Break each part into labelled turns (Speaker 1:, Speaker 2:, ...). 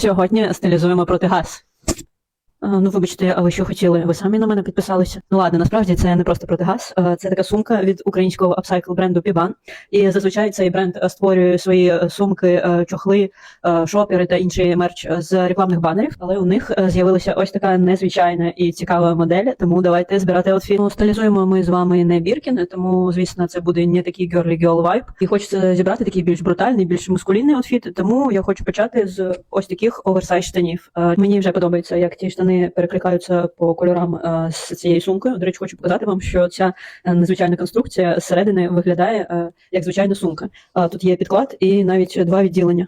Speaker 1: Сьогодні стилізуємо проти газ. Ну, вибачте, а ви що хотіли? Ви самі на мене підписалися? Ну ладно, насправді це не просто протигаз. Це така сумка від українського апсайкл бренду Piban. І зазвичай цей бренд е, створює свої е, сумки, е, чохли, шопери та інший мерч з рекламних банерів. Але у них з'явилася ось така незвичайна і цікава модель. Тому давайте збирати аутфіт. Ну, стилізуємо ми з вами не Біркін, тому звісно, це буде не такий girly girl vibe. І хочеться зібрати такий більш брутальний, більш мускулінний аутфіт. Тому я хочу почати з ось таких оверсайз штанів. Мені вже подобається, як ті штани перекликаються по кольорам е, з цією сумкою. До речі, хочу показати вам, що ця е, незвичайна конструкція зсередини виглядає е, як звичайна сумка. Тут є підклад і навіть два відділення.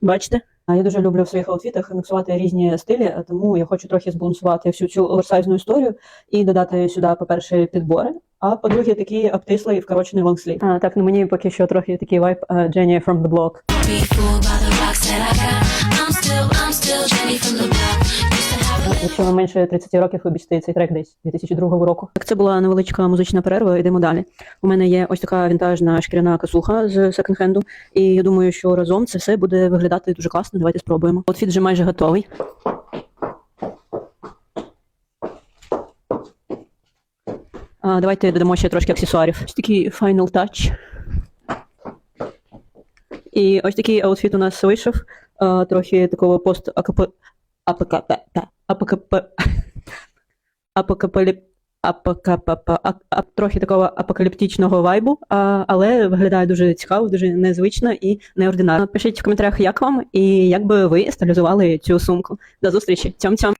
Speaker 1: Бачите? Я дуже люблю в своїх аутфітах міксувати різні стилі, тому я хочу трохи збалансувати всю цю оверсайзну історію і додати сюди, по-перше, підбори. А по-друге, такий обтислий вкорочений лонгслів. А, так, ну мені поки що трохи такий вайб Jenny from the block. Якщо ви менше 30 років, вибачте цей трек десь 2002 року. Так, це була невеличка музична перерва. Йдемо далі. У мене є ось така вінтажна шкіряна косуха з секонд-хенду, і я думаю, що разом це все буде виглядати дуже класно. Давайте спробуємо. Отфіт вже майже готовий. А, давайте додамо ще трошки аксесуарів. Ось такий final touch. І ось такий аутфіт у нас вийшов. Трохи такого пост АКП АПКП АПКП АПКП АПКП а- а- трохи такого апокаліптичного вайбу, а, але виглядає дуже цікаво, дуже незвично і неординарно. Пишіть в коментарях, як вам і як би ви стилізували цю сумку. До зустрічі. Цьом-цьом.